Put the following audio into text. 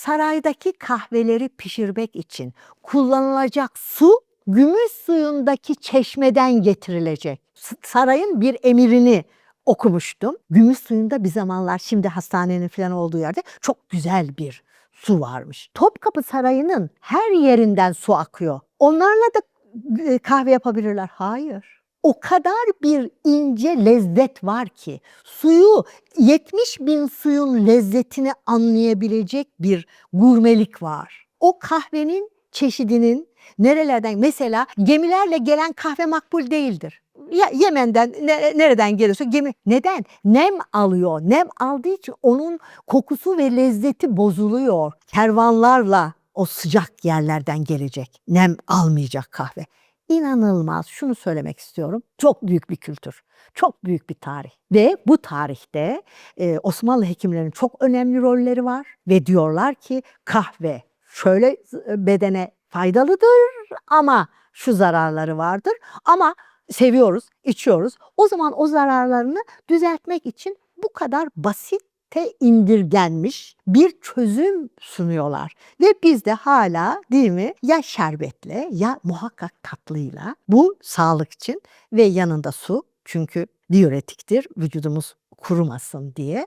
saraydaki kahveleri pişirmek için kullanılacak su gümüş suyundaki çeşmeden getirilecek. Sarayın bir emirini okumuştum. Gümüş suyunda bir zamanlar şimdi hastanenin falan olduğu yerde çok güzel bir su varmış. Topkapı Sarayı'nın her yerinden su akıyor. Onlarla da e, kahve yapabilirler. Hayır. O kadar bir ince lezzet var ki suyu 70 bin suyun lezzetini anlayabilecek bir gurmelik var. O kahvenin çeşidinin nerelerden mesela gemilerle gelen kahve makbul değildir. Ya Yemen'den ne- nereden geliyorsa gemi neden? Nem alıyor. Nem aldığı için onun kokusu ve lezzeti bozuluyor. Kervanlarla o sıcak yerlerden gelecek. Nem almayacak kahve. İnanılmaz. Şunu söylemek istiyorum. Çok büyük bir kültür. Çok büyük bir tarih. Ve bu tarihte e, Osmanlı hekimlerinin çok önemli rolleri var. Ve diyorlar ki kahve şöyle e, bedene faydalıdır ama şu zararları vardır. Ama seviyoruz, içiyoruz. O zaman o zararlarını düzeltmek için bu kadar basit te indirgenmiş bir çözüm sunuyorlar. Ve biz de hala değil mi ya şerbetle ya muhakkak tatlıyla bu sağlık için ve yanında su çünkü diüretiktir vücudumuz kurumasın diye